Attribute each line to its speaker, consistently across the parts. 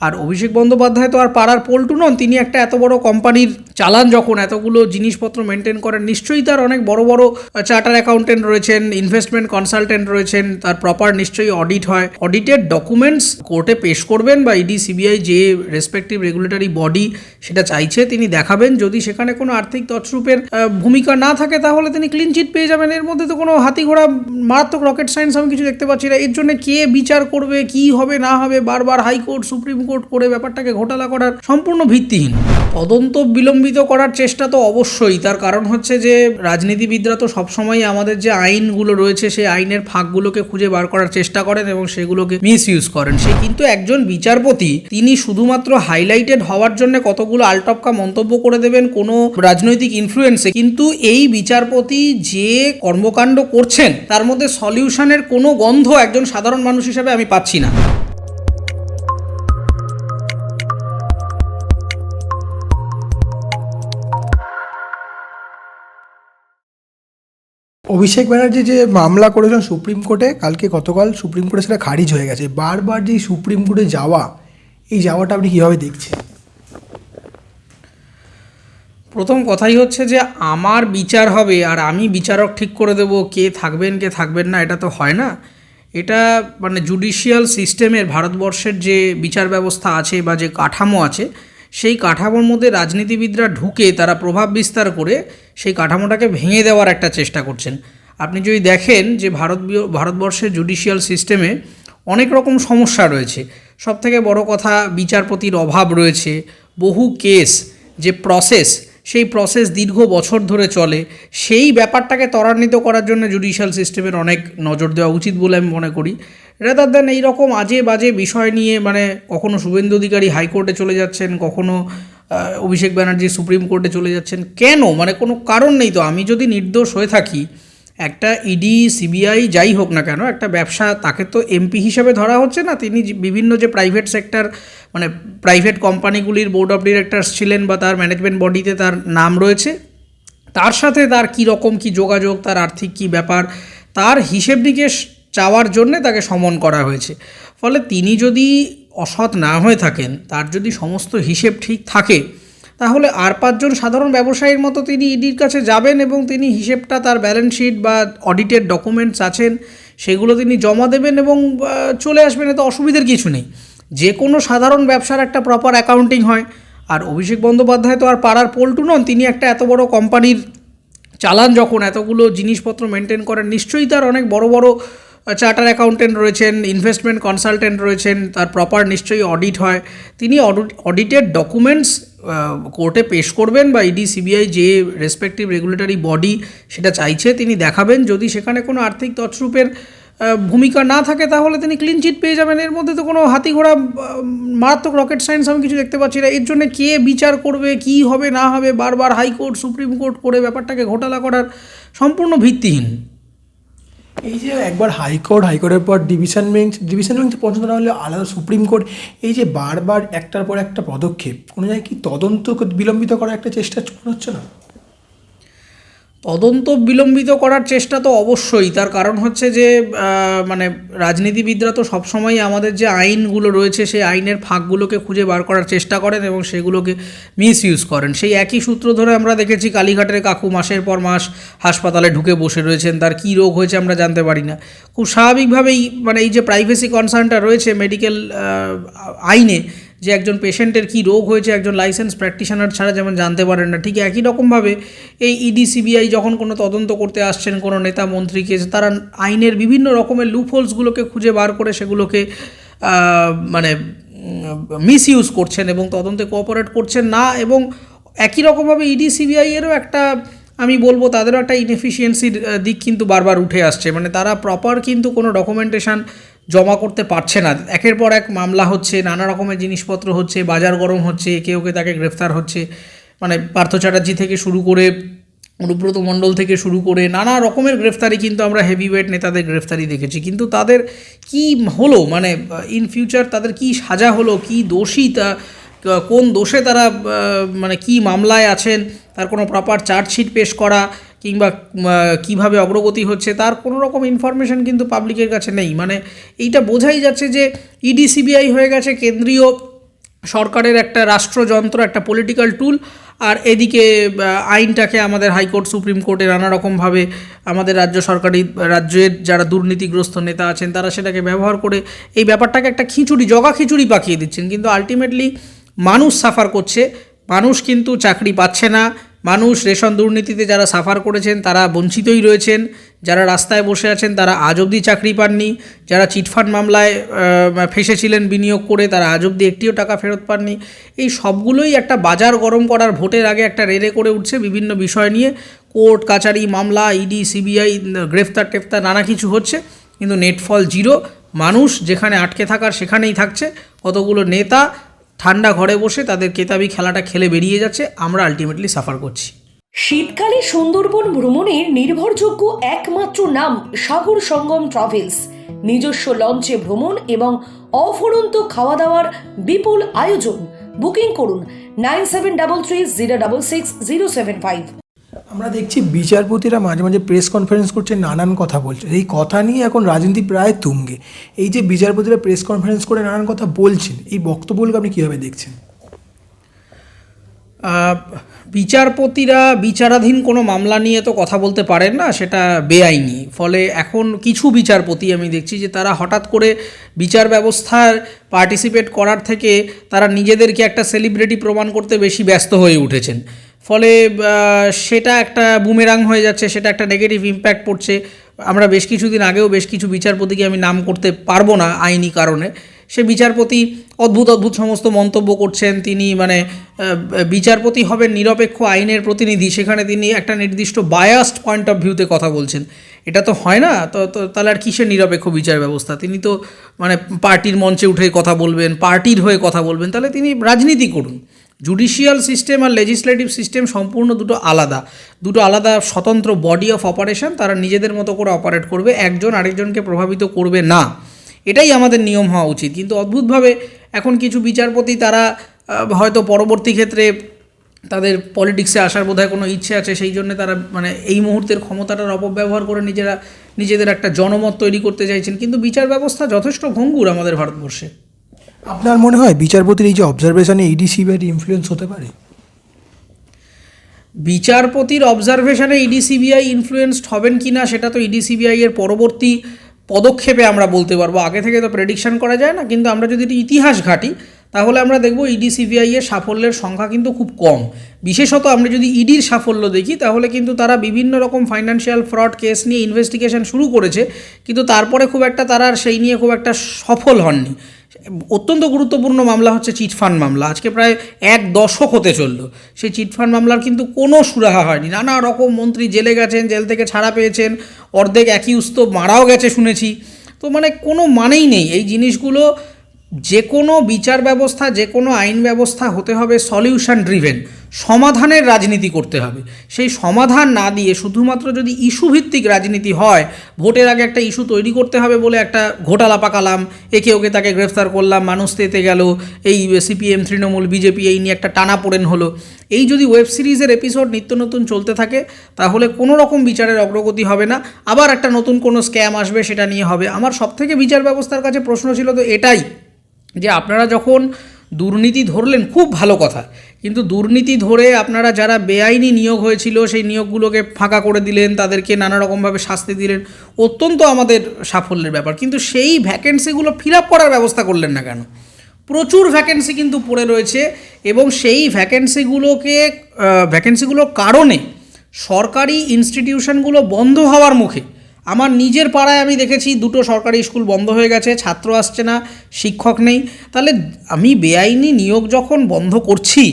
Speaker 1: আর অভিষেক বন্দ্যোপাধ্যায় তো আর পাড়ার পল্টু নন তিনি একটা এত বড় কোম্পানির চালান যখন এতগুলো জিনিসপত্র মেনটেন করেন, নিশ্চয়ই তার অনেক বড় বড় চার্টার অ্যাকাউন্টেন্ট রয়েছেন ইনভেস্টমেন্ট কনসালটেন্ট রয়েছেন, তার প্রপার নিশ্চয়ই অডিট হয়। অডিটেড ডকুমেন্টস কোর্টে পেশ করবেন বা ইডি সিবিআই যে রেসপেক্টিভ রেগুলেটরি বডি সেটা চাইছে, তিনি দেখাবেন। যদি সেখানে কোনো আর্থিক তছরূপের ভূমিকা না থাকে, তাহলে তিনি ক্লিন চিট পেয়ে যাবেন। এর মধ্যে তো কোনো হাতি ঘোড়া মারাত্মক রকেট সায়েন্স আমি কিছু দেখতে পাচ্ছি না। এর জন্য কে বিচার করবে, কি হবে, না হবে, বারবার হাইকোর্ট, সুপ্রিম কোর্ট করে ব্যাপারটাকে ঘোটালা করার সম্পূর্ণ ভিত্তিহীন। তদন্ত বিলম্বিত করার চেষ্টা তো অবশ্যই। তার কারণ হচ্ছে যে, রাজনীতিবিদরা তো সবসময় আমাদের যে আইনগুলো রয়েছে, সেই আইনের ফাঁকগুলোকে খুঁজে বার করার চেষ্টা করেন এবং সেগুলোকে মিস ইউজ করেন। সে কিন্তু একজন বিচারপতি, তিনি শুধুমাত্র হাইলাইটেড হওয়ার জন্য কতগুলো আলটপকা মন্তব্য করে দেবেন কোনো রাজনৈতিক ইনফ্লুয়েন্সে কিন্তু এই বিচারপতি যে কর্মকাণ্ড করছেন, তার মধ্যে সলিউশনের কোনো গন্ধ একজন সাধারণ মানুষ হিসেবে আমি পাচ্ছি না।
Speaker 2: অভিষেক ব্যানার্জি যে মামলা করেছেন সুপ্রিম কোর্টে, কালকে গতকাল সুপ্রিম কোর্টে সেটা খারিজ হয়ে গেছে। বারবার যে সুপ্রিম কোর্টে যাওয়া, এই যাওয়াটা আপনি কীভাবে দেখছেন?
Speaker 1: প্রথম কথাই হচ্ছে যে, আমার বিচার হবে আর আমি বিচারক ঠিক করে দেব কে থাকবেন কে থাকবেন না, এটা তো হয় না। এটা মানে জুডিশিয়াল সিস্টেমের ভারতবর্ষের যে বিচার ব্যবস্থা আছে বা যে কাঠামো আছে সেই কাঠামোর মধ্যে রাজনীতিবিদরা ঢুকে তারা প্রভাব বিস্তার করে সেই কাঠামোটাকে ভেঙে দেওয়ার একটা চেষ্টা করছেন। আপনি যদি দেখেন যে ভারত ভারতবর্ষের জুডিশিয়াল সিস্টেমে অনেক রকম সমস্যা রয়েছে। সব থেকে বড় কথা বিচারপতির অভাব রয়েছে। বহু কেস যে প্রসেস সেই প্রসেস দীর্ঘ বছর ধরে চলে, সেই ব্যাপারটাকে ত্বরান্বিত করার জন্য জুডিশিয়াল সিস্টেমের অনেক নজর দেওয়া উচিত বলে আমি মনে করি। রেদার দেন এইরকম আজে বাজে বিষয় নিয়ে মানে কখনো শুভেন্দু অধিকারী হাইকোর্টে চলে যাচ্ছেন, কখনো অভিষেক ব্যানার্জি সুপ্রিম কোর্টে চলে যাচ্ছেন, কেন? মানে কোনো কারণ নেই তো। আমি যদি নির্দোষ হয়ে থাকি একটা ইডি সিবিআই যাই হোক না কেন, একটা ব্যবসা তাকে তো এমপি হিসেবে ধরা হচ্ছে না। তিনি বিভিন্ন যে প্রাইভেট সেক্টর মানে প্রাইভেট কোম্পানিগুলির বোর্ড অফ ডিরেক্টরস ছিলেন বা তার ম্যানেজমেন্ট বডিতে তার নাম রয়েছে, তার সাথে তার কী রকম, কী যোগাযোগ, তার আর্থিক কী ব্যাপার, তার হিসেব নিকেশ চাওয়ার জন্যে তাকে সমন করা হয়েছে। ফলে তিনি যদি অসৎ না হয়ে থাকেন, তার যদি সমস্ত হিসেব ঠিক থাকে তাহলে আর পাঁচজন সাধারণ ব্যবসায়ীর মতো তিনি ইডির কাছে যাবেন এবং তিনি হিসেবটা তার ব্যালেন্স শিট বা অডিটেড ডকুমেন্টস আছেন, সেগুলো তিনি জমা দেবেন এবং চলে আসবেন, এতে অসুবিধার কিছু নেই। যে কোনো সাধারণ ব্যবসার একটা প্রপার অ্যাকাউন্টিং হয়। আর অভিষেক বন্দ্যোপাধ্যায় তো আর পাড়ার পল্টু নন, তিনি একটা এত বড় কোম্পানির চালান যখন এতগুলো জিনিসপত্র মেনটেন করেন, নিশ্চয়ই তার অনেক বড় বড় চার্টার অ্যাকাউন্টেন্ট রয়েছেন ইনভেস্টমেন্ট কনসালটেন্ট রয়েছেন, তার প্রপার নিশ্চয়ই অডিট হয়। তিনি অডিটেড ডকুমেন্টস কোর্টে পেশ করবেন বা ইডি, সিবিআই যে রেসপেক্টিভ রেগুলেটরি বডি সেটা চাইছে, তিনি দেখাবেন। যদি সেখানে কোনো আর্থিক তছরূপের ভূমিকা না থাকে, তাহলে তিনি ক্লিন চিট পেয়ে যাবেন। এর মধ্যে তো কোনো হাতি ঘোড়া মারাত্মক রকেট সায়েন্স আমি কিছু দেখতে পাচ্ছি না। এর জন্য কে বিচার করবে, কি হবে, না হবে, বারবার হাইকোর্ট, সুপ্রিম কোর্ট করে ব্যাপারটাকে ঘোটালা করার সম্পূর্ণ ভিত্তিহীন।
Speaker 2: এই যে একবার হাইকোর্ট, হাইকোর্টের পর ডিভিশন বেঞ্চ ডিভিশন বেঞ্চ পছন্দ না হলে আলাদা সুপ্রিম কোর্ট, এই যে বারবার একটার পর একটা পদক্ষেপ, কোনো জায়গায় কি তদন্ত বিলম্বিত করার একটা চেষ্টা হচ্ছে না?
Speaker 1: তদন্ত বিলম্বিত করার চেষ্টা তো অবশ্যই। তার কারণ হচ্ছে যে মানে রাজনীতিবিদরা তো সবসময় আমাদের যে আইনগুলো রয়েছে, সেই আইনের ফাঁকগুলোকে খুঁজে বার করার চেষ্টা করেন এবং সেগুলোকে মিস ইউজ করেন। সেই একই সূত্র ধরে আমরা দেখেছি কালীঘাটের কাকু মাসের পর মাস হাসপাতালে ঢুকে বসে রয়েছেন। তার কী রোগ হয়েছে আমরা জানতে পারি না। খুব স্বাভাবিকভাবেই মানে এই যে প্রাইভেসি কনসার্নটা রয়েছে মেডিকেল আইনে যে একজন পেশেন্টের কী রোগ হয়েছে, একজন লাইসেন্স প্র্যাকটিশনার ছাড়া যেমন জানতে পারেন না, ঠিক একই রকমভাবে এই ইডি সিবিআই যখন কোনো তদন্ত করতে আসছেন, কোনো নেতা মন্ত্রীকে, তারা আইনের বিভিন্ন রকমের লুপহোলসগুলোকে খুঁজে বার করে সেগুলোকে মানে মিস ইউজ করছেন এবং তদন্তে কোঅপারেট করছেন না এবং একই রকমভাবে ইডি সিবিআই এরও একটা, আমি বলব তাদেরও একটা ইনএফিসিয়েন্সির দিক কিন্তু বারবার উঠে আসছে। মানে তারা প্রপার কিন্তু কোনো ডকুমেন্টেশন জমা করতে পারছে না। একের পর এক মামলা হচ্ছে, নানা রকমের জিনিসপত্র হচ্ছে, বাজার গরম হচ্ছে, কেউ কেউ তাকে গ্রেফতার হচ্ছে। মানে পার্থ চ্যাটার্জি থেকে শুরু করে, অনুব্রত মণ্ডল থেকে শুরু করে, নানা রকমের গ্রেফতারি কিন্তু আমরা হেভি ওয়েট নেতাদের গ্রেফতারি দেখেছি। কিন্তু তাদের কি হলো? মানে ইন ফিউচার তাদের কি সাজা হলো? কি দোষী তা, কোন দোষে তারা মানে কি মামলায় আছেন? তার কোনো প্রপার চার্জশিট পেশ করা কিংবা কীভাবে অগ্রগতি হচ্ছে, তার কোনো রকম ইনফরমেশন কিন্তু পাবলিকের কাছে নেই। মানে এইটা বোঝাই যাচ্ছে যে ইডি সিবিআই হয়ে গেছে, কেন্দ্রীয় সরকারের একটা রাষ্ট্রযন্ত্র, একটা পলিটিক্যাল টুল আর এদিকে আইনটাকে আমাদের হাইকোর্ট, সুপ্রিম কোর্টে নানা রকমভাবে আমাদের রাজ্য সরকারি, রাজ্যের যারা দুর্নীতিগ্রস্ত নেতা আছেন, তারা সেটাকে ব্যবহার করে এই ব্যাপারটাকে একটা খিচুড়ি, জগা খিচুড়ি পাকিয়ে দিচ্ছেন। কিন্তু আলটিমেটলি মানুষ সাফার করছে, মানুষ কিন্তু চাকরি পাচ্ছে না মানুষ রেশন দুর্নীতিতে যারা সাফার করেছেন, তারা বঞ্চিতই রয়েছেন। যারা রাস্তায় বসে আছেন, তারা আজ অবধি চাকরি পাননি। যারা চিটফান্ড মামলায় ফেসেছিলেন, বিনিয়োগ করে, তারা আজ অবধি একটিও টাকা ফেরত পাননি। এই সবগুলোই একটা বাজার গরম করার ভোটের আগে একটা রেলে করে উঠছে বিভিন্ন বিষয় নিয়ে। কোর্ট, কাচারি মামলা, ইডি, সিবিআই গ্রেফতার, টেফতার, নানা কিছু হচ্ছে। কিন্তু নেটফল জিরো। মানুষ যেখানে আটকে থাকার, সেখানেই থাকছে। কতগুলো নেতা ঠান্ডা ঘরে বসে তাদের কেতাবি খেলাটা খেলে বেরিয়ে যাচ্ছে, আমরা আলটিমেটলি সাফার করছি।
Speaker 3: শীতকালে সুন্দরবন ভ্রমণের নির্ভরযোগ্য একমাত্র নাম সাগর সঙ্গম ট্রাভেলস। নিজস্ব লঞ্চে ভ্রমণ এবং অফুরন্ত খাওয়া দাওয়ার বিপুল আয়োজন। বুকিং করুন nine seven double three zero double six zero seven five.
Speaker 2: আমরা দেখছি বিচারপতিরা মাঝে মাঝে প্রেস কনফারেন্স করছে, নানান কথা বলছে। এই কথা নিয়ে এখন রাজনীতি প্রায় তুঙ্গে। এই যে বিচারপতিরা প্রেস কনফারেন্স করে নানান কথা বলছেন, এই বক্তব্যগুলোকে আপনি কীভাবে দেখছেন?
Speaker 1: বিচারপতিরা বিচারাধীন কোনো মামলা নিয়ে তো কথা বলতে পারেন না, সেটা বেআইনি। ফলে এখন কিছু বিচারপতি আমি দেখছি যে তারা হঠাৎ করে বিচার ব্যবস্থার পার্টিসিপেট করার থেকে তারা নিজেদেরকে একটা সেলিব্রিটি প্রমাণ করতে বেশি ব্যস্ত হয়ে উঠেছেন। ফলে সেটা একটা বুমেরাং হয়ে যাচ্ছে, সেটা একটা নেগেটিভ ইম্প্যাক্ট পড়ছে। আমরা বেশ কিছুদিন আগেও বেশ কিছু বিচারপতিকে আমি নাম করতে পারব না আইনি কারণে। সে বিচারপতি অদ্ভুত অদ্ভুত সমস্ত মন্তব্য করছেন। তিনি মানে বিচারপতি হবেন নিরপেক্ষ আইনের প্রতিনিধি। সেখানে তিনি একটা নির্দিষ্ট বায়াসড পয়েন্ট অফ ভিউতে কথা বলছেন। এটা তো হয় না? তো তাহলে আর কিসের নিরপেক্ষ বিচার ব্যবস্থা? তিনি তো মানে পার্টির মঞ্চে উঠে কথা বলবেন, পার্টির হয়ে কথা বলবেন। তাহলে তিনি রাজনীতি করুন। জুডিশিয়াল সিস্টেম আর লেজিসলেটিভ সিস্টেম সম্পূর্ণ দুটো আলাদা। দুটো আলাদা স্বতন্ত্র বডি অফ অপারেশন তারা নিজেদের মতো করে অপারেট করবে, একজন আরেকজনকে প্রভাবিত করবে না। এটাই আমাদের নিয়ম হওয়া উচিত। কিন্তু অদ্ভুতভাবে এখন কিছু বিচারপতি তারা হয়তো পরবর্তী ক্ষেত্রে তাদের পলিটিক্সে আসার বোধহয় কোনো ইচ্ছে আছে, সেই জন্য তারা মানে এই মুহূর্তের ক্ষমতাটার অপব্যবহার করে নিজেরা, নিজেদের একটা জনমত তৈরি করতে চাইছেন। কিন্তু বিচার ব্যবস্থা যথেষ্ট ভঙ্গুর আমাদের ভারতবর্ষে।
Speaker 2: আপনার মনে হয় বিচারপতির এই যে অবজারভেশনে ইডিসিবিআর ইনফ্লুয়েন্স হতে পারে?
Speaker 1: বিচারপতির অবজারভেশনে ইডিসিবিআই ইনফ্লুয়েসড হবেন কি না, সেটা তো ইডিসিবিআই এর পরবর্তী পদক্ষেপে আমরা বলতে পারব। আগে থেকে তো প্রেডিকশন করা যায় না, কিন্তু আমরা যদি ইতিহাস ঘাঁটি, তাহলে আমরা দেখব ইডিসিবিআই এর সাফল্যের সংখ্যা কিন্তু খুব কম। বিশেষত আমরা যদি ইডির সাফল্য দেখি, তাহলে কিন্তু তারা বিভিন্ন রকম ফাইন্যান্সিয়াল ফ্রড কেস নিয়ে ইনভেস্টিগেশন শুরু করেছে, কিন্তু তারপরে খুব একটা তারা সেই নিয়ে খুব একটা সফল হননি। অত্যন্ত গুরুত্বপূর্ণ মামলা হচ্ছে চিটফান্ড মামলা। আজকে প্রায় এক দশক হতে চলল। সেই চিটফান্ড মামলার কিন্তু কোনো সুরাহা হয়নি। নানা রকম মন্ত্রী জেলে গেছেন, জেল থেকে ছাড়া পেয়েছেন, অর্ধেক একই উস্ত মারাও গেছে শুনেছি। তো মানে কোনো মানেই নেই। এই জিনিসগুলো যে কোনো বিচার ব্যবস্থা যে কোনো আইন ব্যবস্থা হতে হবে সলিউশন ড্রিভেন সমাধানের রাজনীতি করতে হবে। সেই সমাধান না দিয়ে শুধুমাত্র যদি ইস্যু ভিত্তিক রাজনীতি হয়, ভোটের আগে একটা ইস্যু তৈরি করতে হবে বলে একটা ঘোটালা পাকালাম, একে ওকে তাকে গ্রেফতার করলাম, মানুষ তেতে গেল, এই সিপিএম, তৃণমূল, বিজেপি এই নিয়ে একটা টানা পড়েন হলো। এই যদি ওয়েব সিরিজের এপিসোড নিত্য নতুন চলতে থাকে, তাহলে কোনো রকম বিচারের অগ্রগতি হবে না। আবার একটা নতুন কোনো স্ক্যাম আসবে, সেটা নিয়ে হবে। আমার সবথেকে বিচার ব্যবস্থার কাছে প্রশ্ন ছিল তো এটাই। যে আপনারা যখন দুর্নীতি ধরলেন, খুব ভালো কথা। কিন্তু দুর্নীতি ধরে আপনারা যারা বেআইনি নিয়োগ হয়েছিল, সেই নিয়োগগুলোকে ফাঁকা করে দিলেন, তাদেরকে নানা রকমভাবে শাস্তি দিলেন, অত্যন্ত আমাদের সাফল্যের ব্যাপার। কিন্তু সেই ভ্যাকেন্সিগুলো ফিল আপ করার ব্যবস্থা করলেন না কেন? প্রচুর ভ্যাকেন্সি কিন্তু পড়ে রয়েছে এবং সেই ভ্যাকেন্সিগুলোকে ভ্যাকেন্সিগুলোর কারণে সরকারি ইনস্টিটিউশনগুলো বন্ধ হওয়ার মুখে আমার নিজের পাড়ায় আমি দেখেছি দুটো সরকারি স্কুল বন্ধ হয়ে গেছে, ছাত্র আসছে না, শিক্ষক নেই। তাহলে আমি বেআইনি নিয়োগ যখন বন্ধ করছি,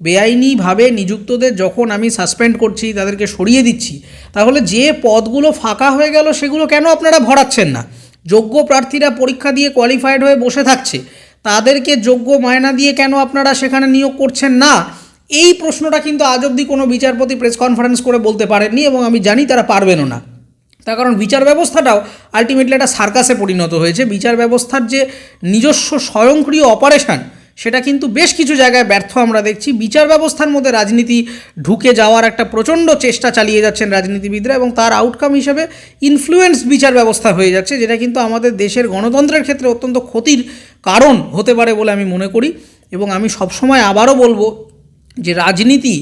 Speaker 1: বেআইনিভাবে নিযুক্তদের যখন আমি সাসপেন্ড করছি, তাদেরকে সরিয়ে দিচ্ছি, তাহলে যে পদগুলো ফাঁকা হয়ে গেল সেগুলো কেন আপনারা ভরাচ্ছেন না? যোগ্য প্রার্থীরা পরীক্ষা দিয়ে কোয়ালিফাইড হয়ে বসে থাকছে, তাদেরকে যোগ্য মায়না দিয়ে কেন আপনারা সেখানে নিয়োগ করছেন না? এই প্রশ্নটা কিন্তু আজ অবধি কোনো বিচারপতি প্রেস কনফারেন্স করে বলতে পারেননি এবং আমি জানি তারা পারবেনও না। তার কারণ বিচার ব্যবস্থাটাও আলটিমেটলি একটা সার্কাসে পরিণত হয়েছে। বিচার ব্যবস্থার যে নিজস্ব স্বয়ংক্রিয় অপারেশন সেটা কিন্তু বেশ কিছু জায়গায় ব্যর্থ আমরা দেখছি। বিচার ব্যবস্থার মধ্যে রাজনীতি ঢুকে যাওয়ার একটা প্রচণ্ড চেষ্টা চালিয়ে যাচ্ছেন রাজনীতিবিদরা এবং তার আউটকাম হিসেবে ইনফ্লুয়েন্স বিচার ব্যবস্থা হয়ে যাচ্ছে, যেটা কিন্তু আমাদের দেশের গণতন্ত্রের ক্ষেত্রে অত্যন্ত ক্ষতির কারণ হতে পারে বলে আমি মনে করি। এবং আমি সবসময় আবারও বলব যে রাজনীতি,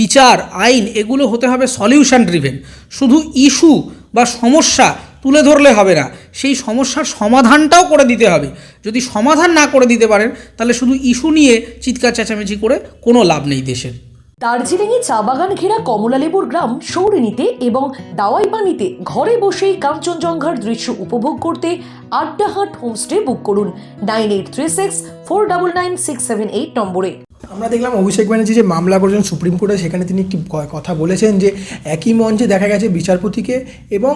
Speaker 1: বিচার, আইন, এগুলো হতে হবে সলিউশন ড্রিভেন শুধু ইস্যু বা সমস্যা তুলে ধরলে হবে না। সেই সমস্যার সমাধানটাও করে দিতে হবে। যদি সমাধান না করে দিতে পারেন, তাহলে শুধু ইস্যু নিয়ে চিৎকার চেঁচামেচি করে কোনো লাভ নেই দেশের।
Speaker 3: দার্জিলিংয়ে চা বাগান ঘেরা কমলালেবুর গ্রাম সৌরিনীতে এবং দাওয়াই পানিতে ঘরে বসেই কাঞ্চনজঙ্ঘার দৃশ্য উপভোগ করতে আড্ডাহাট হোমস্টে বুক করুন। Nine eight three six, four double nine six seven eight নম্বরে।
Speaker 2: আমরা দেখলাম অভিষেক ব্যানার্জি যে মামলা করেছেন সুপ্রিম কোর্টে, সেখানে তিনি একটি কথা বলেছেন যে একই মঞ্চে দেখা গেছে বিচারপতিকে এবং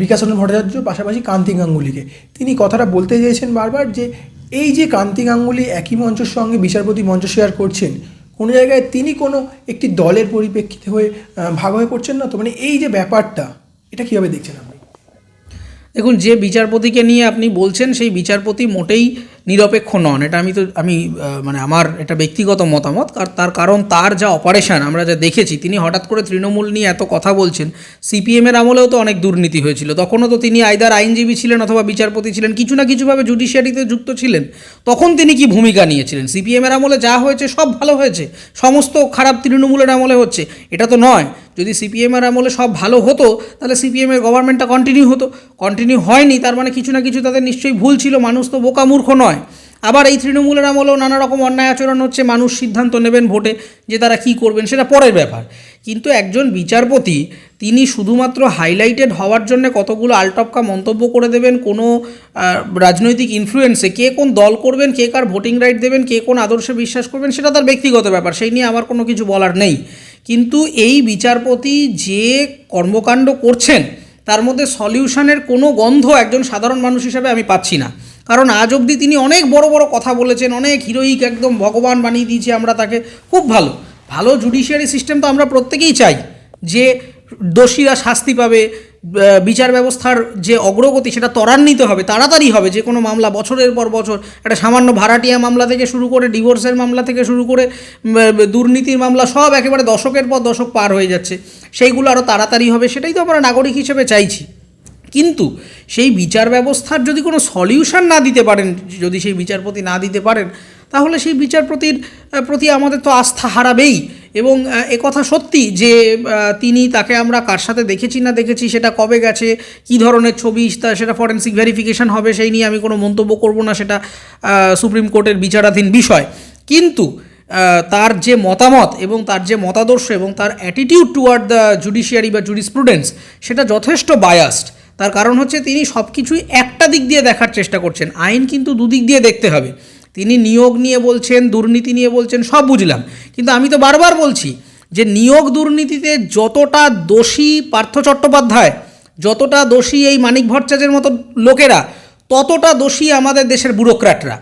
Speaker 2: বিকাশরঞ্জন ভট্টাচার্য, পাশাপাশি কান্তি গাঙ্গুলিকে। তিনি কথাটা বলতে চেয়েছেন বারবার যে এই যে কান্তি গাঙ্গুলি একই মঞ্চের সঙ্গে বিচারপতি মঞ্চ শেয়ার করছেন, কোনো জায়গায় তিনি কোনো একটি দলের পরিপ্রেক্ষিতে হয়ে ভাগ হয়ে করছেন না তো? মানে এই যে ব্যাপারটা, এটা কীভাবে দেখছেন আপনি?
Speaker 1: দেখুন, যে বিচারপতিকে নিয়ে আপনি বলছেন, সেই বিচারপতি মোটেই নিরপেক্ষ নন। এটা আমি তো, আমি মানে আমার এটা ব্যক্তিগত মতামত। তার কারণ তার যা অপারেশন আমরা যা দেখেছি, তিনি হঠাৎ করে তৃণমূল নিয়ে এত কথা বলছেন সিপিএমের আমলেও তো অনেক দুর্নীতি হয়েছিল। তখনও তো তিনি আইদার আইনজীবী ছিলেন অথবা বিচারপতি ছিলেন, কিছু না কিছুভাবে জুডিশিয়ারিতে যুক্ত ছিলেন। তখন তিনি কি ভূমিকা নিয়েছিলেন? সিপিএমের আমলে যা হয়েছে সব ভালো হয়েছে। সমস্ত খারাপ তৃণমূলের আমলে হচ্ছে। এটা তো নয়। যদি সিপিএমের আমলে সব ভালো হতো, তাহলে সিপিএমের গভর্নমেন্টটা কন্টিনিউ হতো। কন্টিনিউ হয়নি, তার মানে কিছু না কিছু তাদের নিশ্চয়ই ভুল ছিল, মানুষ তো বোকা মূর্খ নয়। আবার এই তৃণমূলের আমলেও নানা রকম অন্যায় আচরণ হচ্ছে, মানুষ সিদ্ধান্ত নেবেন ভোটে যে তারা কি করবেন, সেটা পরের ব্যাপার। কিন্তু একজন বিচারপতি, তিনি শুধুমাত্র হাইলাইটেড হওয়ার জন্য কতগুলো আলটপকা মন্তব্য করে দেবেন, কোনো রাজনৈতিক ইনফ্লুয়েন্সে কে কোন দল করবেন, কে কার ভোটিং রাইট দেবেন, কে কোন আদর্শে বিশ্বাস করবেন, সেটা তার ব্যক্তিগত ব্যাপার, সেই নিয়ে আমার কোনো কিছু বলার নেই। কিন্তু এই বিচারপতি যে কর্মকাণ্ড করছেন, তার মধ্যে সলিউশনের কোনো গন্ধ একজন সাধারণ মানুষ হিসাবে আমি পাচ্ছি না। কারণ আজ অবধি তিনি অনেক বড় বড় কথা বলেছেন, অনেক হিরোইক একদম ভগবান বানিয়ে দিয়েছি আমরা তাকে। খুব ভালো। ভালো জুডিশিয়ারি সিস্টেম তো আমরা প্রত্যেকেই চাই যে দোষীরা শাস্তি পাবে বিচার ব্যবস্থার যে অগ্রগতি সেটা ত্বরান্বিত হবে, তাড়াতাড়ি হবে যে কোনো মামলা, বছরের পর বছর, একটা সামান্য ভাড়াটিয়া মামলা থেকে শুরু করে, ডিভোর্সের মামলা থেকে শুরু করে দুর্নীতির মামলা, সব একেবারে দশকের পর দশক পার হয়ে যাচ্ছে, সেইগুলো আরও তাড়াতাড়ি হবে, সেটাই তো আমরা নাগরিক হিসেবে চাইছি। কিন্তু সেই বিচার ব্যবস্থার যদি কোনো সলিউশন না দিতে পারেন, যদি সেই বিচারপতি না দিতে পারেন, তাহলে সেই বিচারপতির প্রতি আমাদের তো আস্থা হারাবেই। এবং একথা সত্যি যে তিনি তাকে আমরা কার সাথে দেখেছি না দেখেছি, সেটা কবে গেছে, কী ধরনের ছবি, তা সেটা ফরেন্সিক ভেরিফিকেশন হবে, সেই নিয়ে আমি কোনো মন্তব্য করব না, সেটা সুপ্রিম কোর্টের বিচারাধীন বিষয়। কিন্তু তার যে মতামত এবং তার যে মতাদর্শ এবং তার অ্যাটিটিউড টুয়ার্ড দ্য জুডিশিয়ারি বা জুডিসপ্রুডেন্স সেটা যথেষ্ট বায়াসড তার কারণ হচ্ছে তিনি সব কিছুই একটা দিক দিয়ে দেখার চেষ্টা করছেন। আইন কিন্তু দুদিক দিয়ে দেখতে হবে। তিনি নিয়োগ নিয়ে বলছেন, দুর্নীতি নিয়ে বলছেন, সব বুঝলাম। কিন্তু আমি তো বারবার বলছি যে নিয়োগ দুর্নীতিতে যতটা দোষী পার্থ চট্টোপাধ্যায়, যতটা দোষী এই মানিক ভট্টাচার্যের মতো লোকেরা, ততটা দোষী আমাদের দেশের ব্যুরোক্র্যাটরা।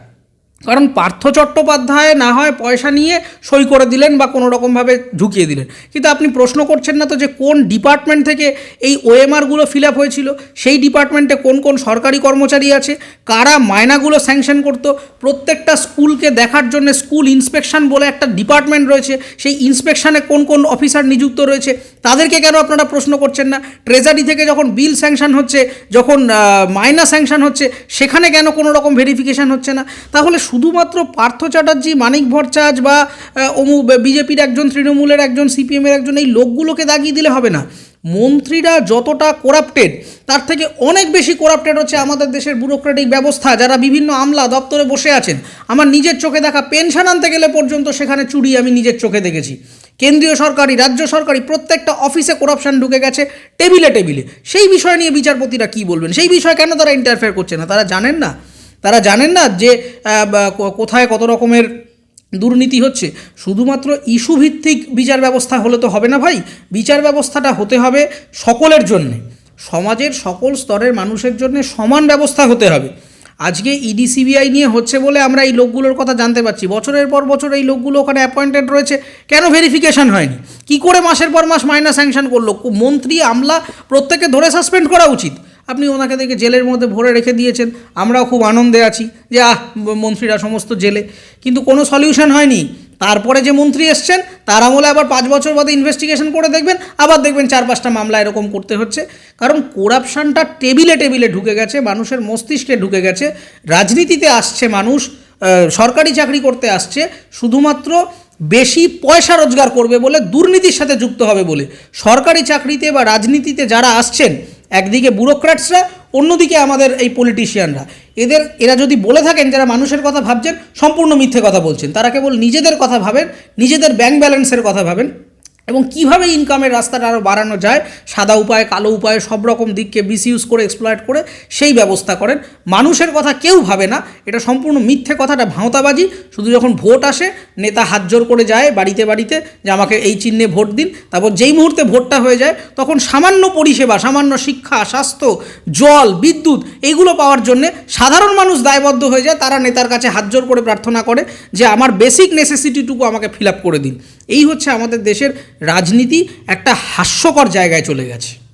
Speaker 1: কারণ পার্থ চট্টোপাধ্যায় না হয় পয়সা নিয়ে সই করে দিলেন বা কোনো রকমভাবে ঢুকিয়ে দিলেন। কিন্তু আপনি প্রশ্ন করছেন না তো যে কোন ডিপার্টমেন্ট থেকে এই ওএমআরগুলো ফিল আপ হয়েছিল? সেই ডিপার্টমেন্টে কোন কোন সরকারি কর্মচারী আছে? কারা মায়নাগুলো স্যাংশন করতো? প্রত্যেকটা স্কুলকে দেখার জন্য স্কুল ইন্সপেকশন বলে একটা ডিপার্টমেন্ট রয়েছে। সেই ইন্সপেকশনে কোন কোন অফিসার নিযুক্ত রয়েছে? তাদেরকে কেন আপনারা প্রশ্ন করছেন না? ট্রেজারি থেকে যখন বিল স্যাংশন হচ্ছে, যখন মায়না স্যাংশন হচ্ছে, সেখানে কেন কোনো রকম ভেরিফিকেশন হচ্ছে না? তাহলে শুধুমাত্র পার্থ চ্যাটার্জি, মানিক ভট্টাচার্য বা অমু বিজেপির একজন, তৃণমূলের একজন, সিপিএমের একজন, এই লোকগুলোকে দাগিয়ে দিলে হবে না। মন্ত্রীরা যতটা করাপ্টেড তার থেকে অনেক বেশি করাপ্টেড হচ্ছে আমাদের দেশের ব্যুরোক্রেটিক ব্যবস্থা, যারা বিভিন্ন আমলা দপ্তরে বসে আছেন। আমার নিজের চোখে দেখা পেনশন আনতে গেলে পর্যন্ত সেখানে চুরি আমি নিজের চোখে দেখেছি। কেন্দ্রীয় সরকারি রাজ্য সরকারি প্রত্যেকটা অফিসে করাপশান ঢুকে গেছে টেবিলে টেবিলে। সেই বিষয় নিয়ে বিচারপতিরা কি বলবেন? সেই বিষয়ে কেন তারা ইন্টারফেয়ার করছে না? তারা জানেন না? তারা জানেন না যে কোথায় কত রকমের দুর্নীতি হচ্ছে। শুধুমাত্র ইস্যু ভিত্তিক বিচার ব্যবস্থা হলে তো হবে না ভাই। বিচার ব্যবস্থাটা হতে হবে সকলের জন্যে। সমাজের সকল স্তরের মানুষের জন্য সমান ব্যবস্থা হতে হবে। আজকে ইডি সিবিআই নিয়ে হচ্ছে বলে আমরা এই লোকগুলোর কথা জানতে পারছি। বছরের পর বছর এই লোকগুলো ওখানে অ্যাপয়েন্টেড রয়েছে। কেন ভেরিফিকেশন হয়নি? কি করে মাসের পর মাস মাইনা স্যাংশন করল? মন্ত্রী, আমলা প্রত্যেকে ধরে সাসপেন্ড করা উচিত। আপনি ওনাকে দেখে জেলের মধ্যে ভরে রেখে দিয়েছেন। আমরাও খুব আনন্দে আছি যে, আহ মন্ত্রীরা সমস্ত জেলে। কিন্তু কোনো সলিউশন হয়নি। তারপরে যে মন্ত্রী এসছেন, তার আমলে আবার পাঁচ বছর বাদে ইনভেস্টিগেশন করে দেখবেন, আবার দেখবেন চার পাঁচটা মামলা এরকম করতে হচ্ছে। কারণ করাপশানটা টেবিলে টেবিলে ঢুকে গেছে, মানুষের মস্তিষ্কে ঢুকে গেছে, রাজনীতিতে আসছে মানুষ সরকারি চাকরি করতে আসছে, শুধুমাত্র বেশি পয়সা রোজগার করবে বলে দুর্নীতির সাথে যুক্ত হবে বলে। সরকারি চাকরিতে বা রাজনীতিতে যারা আসছেন একদিকে ব্যুরোক্র্যাটসরা, অন্যদিকে আমাদের এই পলিটিশিয়ানরা এদের, এরা যদি বলে থাকেন যারা মানুষের কথা ভাবছেন, সম্পূর্ণ মিথ্যে কথা বলছেন। তারা কেবল নিজেদের কথা ভাবেন, নিজেদের ব্যাংক ব্যালেন্সের কথা ভাবেন। এবং কীভাবে ইনকামের রাস্তাটা আরও বাড়ানো যায়, সাদা উপায়, কালো উপায়ে, সব রকম দিককে মিসইউজ করে এক্সপ্লয়েট করে সেই ব্যবস্থা করেন। মানুষের কথা কেউ ভাবে না, এটা সম্পূর্ণ মিথ্যে কথাটা, ভাঁওতাবাজি। শুধু যখন ভোট আসে, নেতা হাত জোর করে যায় বাড়িতে বাড়িতে যে আমাকে এই চিহ্নে ভোট দিন, তারপর যেই মুহূর্তে ভোটটা হয়ে যায়, তখন সামান্য পরিষেবা, সামান্য শিক্ষা, স্বাস্থ্য, জল, বিদ্যুৎ এইগুলো পাওয়ার জন্যে সাধারণ মানুষ দায়বদ্ধ হয়ে যায়, তারা নেতার কাছে হাত জোর করে প্রার্থনা করে যে আমার বেসিক নেসেসিটিটুকু আমাকে ফিল আপ করে দিন। এই হচ্ছে আমাদের দেশের রাজনীতি একটা হাস্যকর জায়গায় চলে গেছে।